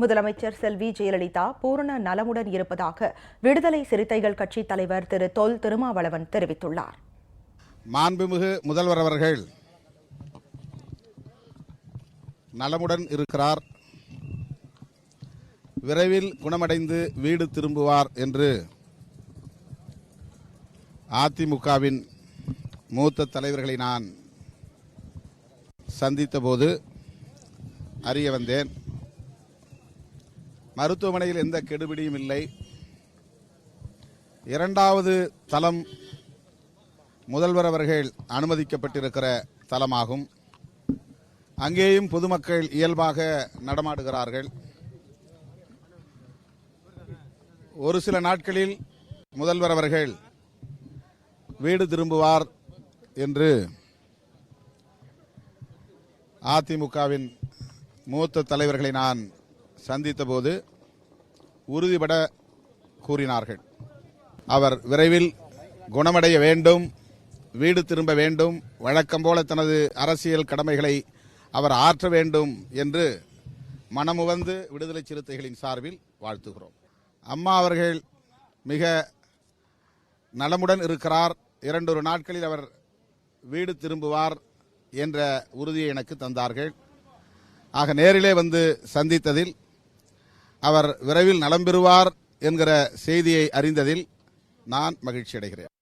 முதலமைச்சர் செல்வி ஜெயலலிதா பூரண நலமுடன் இருப்பதாக விடுதலை சிறுத்தைகள் கட்சித் தலைவர் திரு தொல் திருமாவளவன் தெரிவித்துள்ளார். மாண்புமிகு முதல்வர் அவர்கள் நலமுடன் இருக்கிறார். விரைவில் குணமடைந்து வீடு திரும்புவார் என்று அதிமுகவின் மூத்த தலைவர்களை நான் சந்தித்தபோது அறிய வந்தேன். மருத்துவமனையில் எந்த கெடுபிடியும் இல்லை. இரண்டாவது தலம் முதல்வர் அவர்கள் அனுமதிக்கப்பட்டிருக்கிற தலமாகும் அங்கேயும் பொதுமக்கள் இயல்பாக நடமாடுகிறார்கள். ஒரு சில நாட்களில் முதல்வர் அவர்கள் வீடு திரும்புவார் என்று அதிமுகவின் மூத்த தலைவர்களை நான் சந்தித்தபோது உறுதிபட கூறினார்கள். அவர் விரைவில் குணமடைய வேண்டும் வீடு திரும்ப வேண்டும் வழக்கம் போல தனது அரசியல் கடமைகளை அவர் ஆற்ற வேண்டும் என்று மனமுவந்து விடுதலை சிறுத்தைகளின் சார்பில் வாழ்த்துகிறோம். அம்மா அவர்கள் மிக நலமுடன் இருக்கிறார். இரண்டொரு நாட்களில் அவர் வீடு திரும்புவார் என்ற உறுதியை எனக்கு தந்தார்கள். ஆக நேரிலே வந்து சந்தித்ததில் அவர் விரைவில் நலம் பெறுவார் என்கிற செய்தியை அறிந்ததில் நான் மகிழ்ச்சி அடைகிறேன்